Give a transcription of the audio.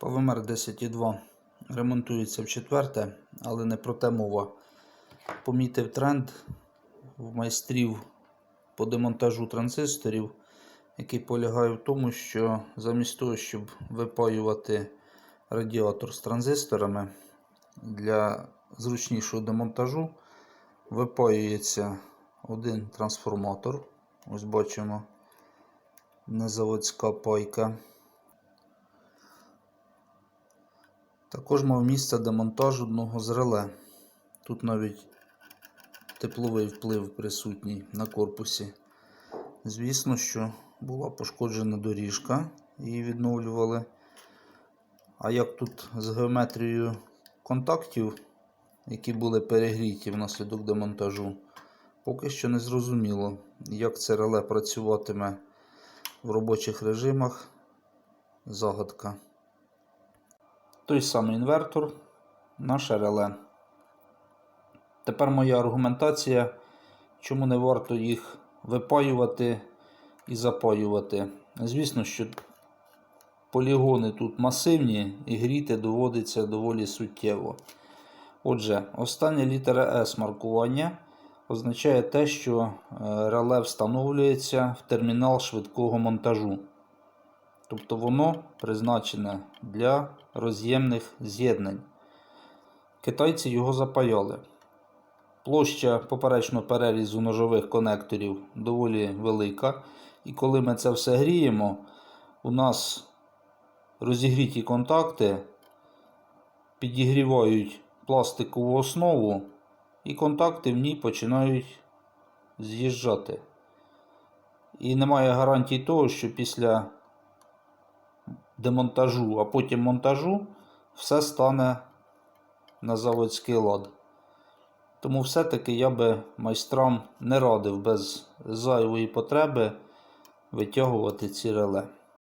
ПВМР 10.2 ремонтується в четверте, але не про те мова. Помітив тренд в майстрів по демонтажу транзисторів, який полягає в тому, що замість того, щоб випаювати радіатор з транзисторами для зручнішого демонтажу, випаюється один трансформатор. Ось бачимо незаводська пайка. Також мав місце демонтаж одного з реле. Тут навіть тепловий вплив присутній на корпусі. Звісно, що була пошкоджена доріжка, її відновлювали. А як тут з геометрією контактів, які були перегріті внаслідок демонтажу, поки що не зрозуміло, як це реле працюватиме в робочих режимах. Загадка. Той самий інвертор, наше реле. Тепер моя аргументація, чому не варто їх випаювати і запаювати. Звісно, що полігони тут масивні і гріти доводиться доволі суттєво. Отже, остання літера S маркування означає те, що реле встановлюється в термінал швидкого монтажу. Тобто воно призначене для роз'ємних з'єднань. Китайці його запаяли. Площа поперечного перерізу ножових конекторів доволі велика. І коли ми це все гріємо, у нас розігріті контакти підігрівають пластикову основу, і контакти в ній починають з'їжджати. І немає гарантії того, що після демонтажу, а потім монтажу все стане на заводський лад. Тому все-таки я би майстрам не радив без зайвої потреби витягувати ці реле.